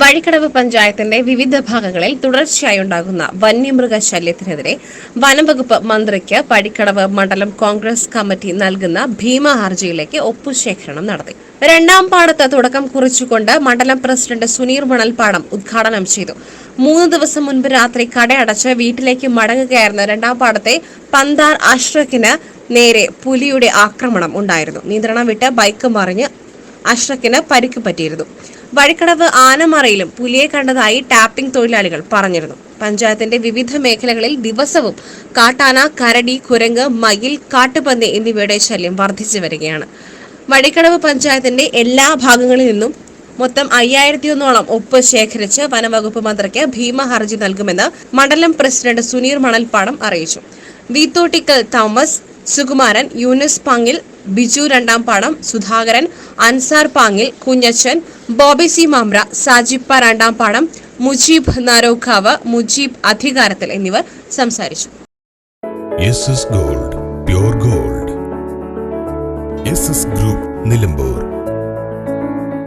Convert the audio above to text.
വഴിക്കടവ് പഞ്ചായത്തിന്റെ വിവിധ ഭാഗങ്ങളിൽ തുടർച്ചയായി ഉണ്ടാകുന്ന വന്യമൃഗ ശല്യത്തിനെതിരെ വനംവകുപ്പ് മന്ത്രിക്ക് പടിക്കടവ് മണ്ഡലം കോൺഗ്രസ് കമ്മിറ്റി നൽകുന്ന ഭീമ ഹർജിയിലേക്ക് ഒപ്പുശേഖരണം നടത്തി. രണ്ടാം പാടത്ത് തുടക്കം കുറിച്ചുകൊണ്ട് മണ്ഡലം പ്രസിഡന്റ് സുനീർ മണൽപാടം ഉദ്ഘാടനം ചെയ്തു. മൂന്ന് ദിവസം മുൻപ് രാത്രി കടയടച്ച് വീട്ടിലേക്ക് മടങ്ങുകയായിരുന്ന രണ്ടാം പാടത്തെ പന്താർ അഷ്റഖിന് നേരെ പുലിയുടെ ആക്രമണം ഉണ്ടായിരുന്നു. നിയന്ത്രണം വിട്ട് ബൈക്ക് മറിഞ്ഞ് അഷ്റഖിന് പരിക്ക് പറ്റിയിരുന്നു. വഴിക്കടവ് ആനമറയിലും പുലിയെ കണ്ടതായി ടാപ്പിംഗ് തൊഴിലാളികൾ പറഞ്ഞിരുന്നു. പഞ്ചായത്തിന്റെ വിവിധ മേഖലകളിൽ ദിവസവും കാട്ടാന കരടി കുരങ്ങ് മയിൽ കാട്ടുപന്നി എന്നിവയുടെ ശല്യം വർദ്ധിച്ചു വരികയാണ്. വഴിക്കടവ് പഞ്ചായത്തിന്റെ എല്ലാ ഭാഗങ്ങളിൽ നിന്നും മൊത്തം അയ്യായിരത്തി ഒന്നോളം ഒപ്പ് ശേഖരിച്ച് വനവകുപ്പ് മന്ത്രിക്ക് ഭീമ ഹർജി നൽകുമെന്ന് മണ്ഡലം പ്രസിഡന്റ് സുനീർ മണൽപ്പാടം അറിയിച്ചു. വീത്തോട്ടിക്കൽ തോമസ് സുകുമാരൻ യൂനിസ് പാങ്ങിൽ ബിജു രണ്ടാം പാടം സുധാകരൻ അൻസാർ പാങ്ങിൽ കുഞ്ഞച്ചൻ ബോബി സി മാമ്ര സാജിപ്പ രണ്ടാം പാടം മുജീബ് നാരോക്കാവ് മുജീബ് അധികാരത്തിൽ എന്നിവർ സംസാരിച്ചു. Gold gold group Nilambur